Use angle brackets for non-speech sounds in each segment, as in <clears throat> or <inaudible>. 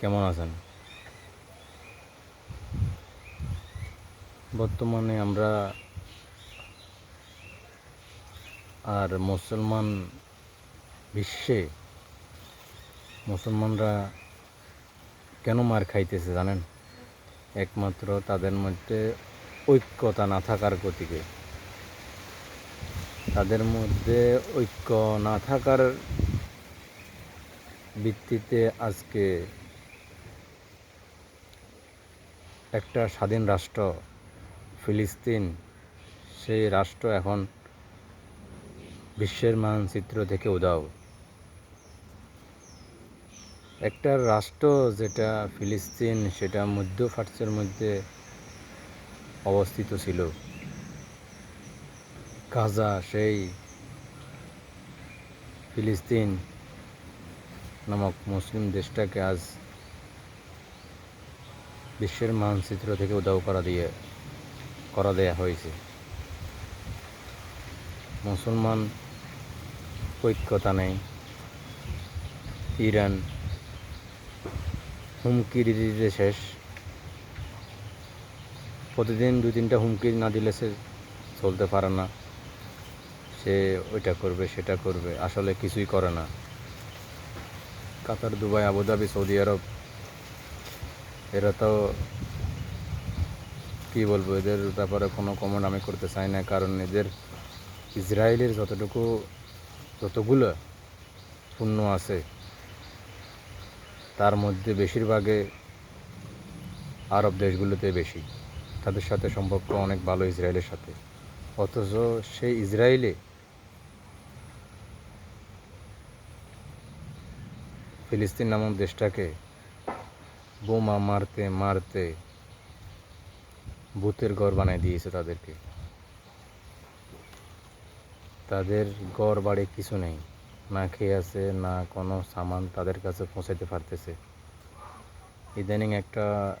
কেমন আছেন? বর্তমানে আমরা আর মুসলমান বিশ্বে মুসলমানরা কেন মার খাইতেছে জানেন? একমাত্র তাদের মধ্যে ঐক্যতা না থাকার গতিকে। তাদের মধ্যে ঐক্য না থাকার ভিত্তিতে আজকে একটা স্বাধীন রাষ্ট্র, ফিলিস্তিন, সেই রাষ্ট্র এখন বিশ্বের মানচিত্র থেকে উদাও। একটা রাষ্ট্র যেটা ফিলিস্তিন, সেটা মধ্য প্রাচ্যের মধ্যে অবস্থিত ছিল। গাজা, সেই ফিলিস্তিন নামক মুসলিম দেশটাকে আজ বিশ্বের মানচিত্র থেকে উদাও করা দিয়ে, করা দেয়া হয়েছে। মুসলমান ঐক্যতা নেই। ইরান হুমকি দিতে দিতে শেষ। প্রতিদিন দু তিনটা হুমকি না দিলে সে চলতে পারে না। সে ওইটা করবে, সেটা করবে, আসলে কিছুই করে না। Qatar, Dubai, Abu Dhabi, Saudi Arab এরা তো, কী বলব, এদের ব্যাপারে কোনো কমেন্ট আমি করতে চাই না, কারণ এদের ইসরায়েলের যতটুকু, যতগুলো পণ্য আছে, তার মধ্যে বেশিরভাগে আরব দেশগুলোতে বেশি। তাদের সাথে সম্পর্ক অনেক ভালো ইসরায়েলের সাথে। অথচ সেই ইসরায়েলে ফিলিস্তিন নামক দেশটাকে বোমা মারতে মারতে ভূতের ঘর বানিয়ে দিয়েছে তাদেরকে। তাদের ঘর বাড়ি কিছু নেই। না খেয়ে আছে, না কোনো সামান তাদের কাছে পৌঁছাতে পারতেছে। ইদানিং একটা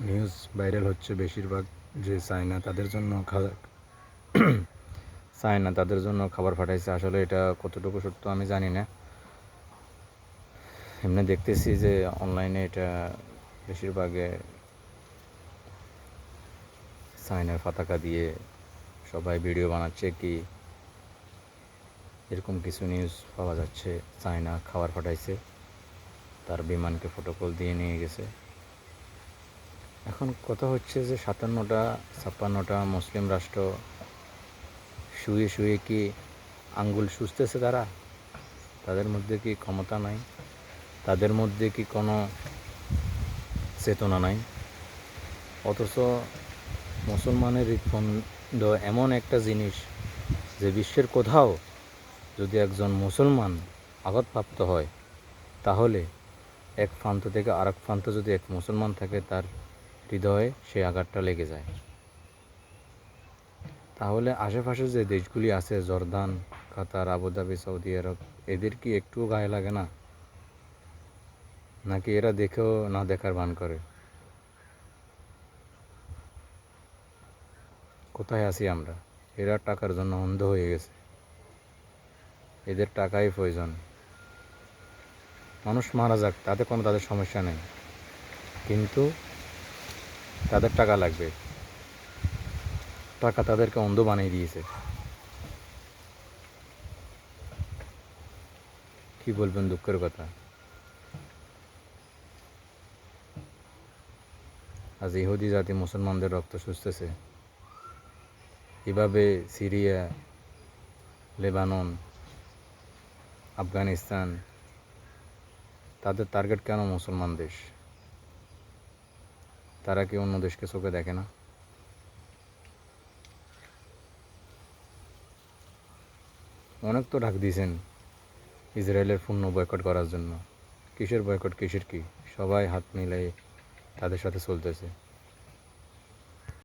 নিউজ ভাইরাল হচ্ছে বেশিরভাগ যে চায়না তাদের জন্য চায়না <clears throat> তাদের জন্য খাবার পাঠাইছে। আসলে এটা কতটুকু সত্য আমি জানি না। এমনি দেখতেছি যে অনলাইনে এটা বেশিরভাগে চায়নার পতাকা দিয়ে সবাই ভিডিও বানাচ্ছে কি এরকম কিছু নিউজ পাওয়া যাচ্ছে। চায়না খাবার ফাটাইছে তার বিমানকে ফটোকল দিয়ে নিয়ে গেছে। এখন কথা হচ্ছে যে সাতান্নটা, ছাপ্পান্নটা মুসলিম রাষ্ট্র শুয়ে শুয়ে কি আঙ্গুল সুস্থেছে তারা? তাদের মধ্যে কি ক্ষমতা নাই? তাদের মধ্যে কি কোনো চেতনা নাই? অথচ মুসলমানের হৃৎপন্দ এমন একটা জিনিস যে বিশ্বের কোথাও যদি একজন মুসলমান আঘাতপ্রাপ্ত হয়, তাহলে এক প্রান্ত থেকে আরেক প্রান্ত যদি এক মুসলমান থাকে, তার হৃদয়ে সেই আঘাতটা লেগে যায়। তাহলে আশেপাশে যে দেশগুলি আছে, Jordan, Qatar, Abu Dhabi, Saudi Arab, এদের কি একটু গায়ে লাগে না? নাকি এরা দেখেও না দেখার ভান করে? কোথায় আছি আমরা? এরা টাকার জন্য অন্ধ হয়ে গেছে। এদের টাকাই প্রয়োজন। মানুষ মারা যাক, তাতে কোনো তাদের সমস্যা নেই। কিন্তু তাদের টাকা লাগবে। টাকা তাদেরকে অন্ধ বানিয়ে দিয়েছে। কি বলবেন দুঃখের কথা? আজ ইহুদি জাতি মুসলমানদের রক্ত সুস্থেছে। এভাবে সিরিয়া, লেবানন, আফগানিস্তান, তাদের টার্গেট কেন মুসলমান দেশ? তারা কি অন্য দেশকে চোখে দেখে না? অনেক তো ডাক দিয়েছেন ইসরায়েলের পূর্ণ বয়কট করার জন্য। কিসের বয়কট কিসের কি? সবাই হাত মিলাই তাদের সাথে চলতেছে।